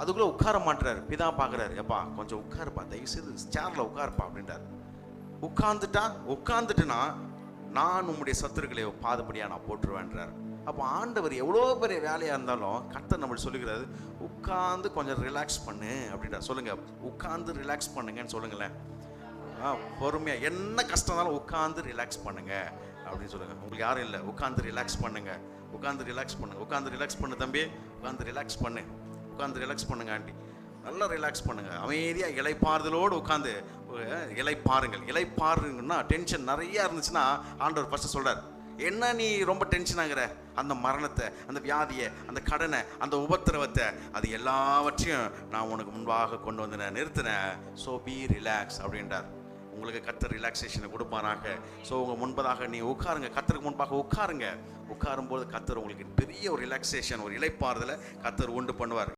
அதுக்குள்ளே உட்கார மாட்டுறாரு பிதா பார்க்குறாரு எப்பா கொஞ்சம் உட்காருப்பா. தயவுசெய்து சேரில் உட்காருப்பா அப்படின்றார். உட்கார்ந்துட்டா உட்காந்துட்டுனா நான் உம்முடைய சத்துருக்களை பாதபடியாக நான் போட்டுருவேன்றார். அப்போ ஆண்டவர் எவ்வளோ பெரிய வேலையாக இருந்தாலும் கர்த்தர் நம்மளுக்கு சொல்லுகிறாரு உட்காந்து கொஞ்சம் ரிலாக்ஸ் பண்ணு அப்படின்றார். சொல்லுங்கள் உட்காந்து ரிலாக்ஸ் பண்ணுங்கன்னு சொல்லுங்களேன். ஆ பொறுமையாக என்ன கஷ்டம் இருந்தாலும் உட்காந்து ரிலாக்ஸ் பண்ணுங்க அப்படின்னு சொல்லுங்கள் உங்களுக்கு யாரும் இல்லை. உட்காந்து ரிலாக்ஸ் பண்ணுங்கள் உட்காந்து ரிலாக்ஸ் பண்ணுங்கள் உட்காந்து ரிலாக்ஸ் பண்ணு தம்பி. உட்காந்து ரிலாக்ஸ் பண்ணு. உட்காந்து ரிலாக்ஸ் பண்ணுங்க ஆண்டி. நல்லா ரிலாக்ஸ் பண்ணுங்க. அமைதியாக இலைப்பாறுதலோடு உட்காந்து இலைப்பாருங்கள். இலைப்பாருங்கன்னா டென்ஷன் நிறையா இருந்துச்சுன்னா ஆண்டவர் ஃபஸ்ட்டு சொல்கிறார் என்ன நீ ரொம்ப டென்ஷன் ஆகுற? அந்த மரணத்தை அந்த வியாதியை அந்த கடனை அந்த உபத்திரவத்தை அது எல்லாவற்றையும் நான் உனக்கு முன்பாக கொண்டு வந்து நான் நிறுத்தினேன். ஸோ பி ரிலாக்ஸ் அப்படின்றார். உங்களுக்கு கத்தர் ரிலாக்ஸேஷனை கொடுப்பாராக. ஸோ உங்கள் முன்பதாக நீ உட்காருங்க. கத்தருக்கு முன்பாக உட்காருங்க. உட்காரும்போது கத்தர் உங்களுக்கு பெரிய ஒரு ரிலாக்ஸேஷன் ஒரு இலைப்பாறுதலை கத்தர் உண்டு பண்ணுவார்.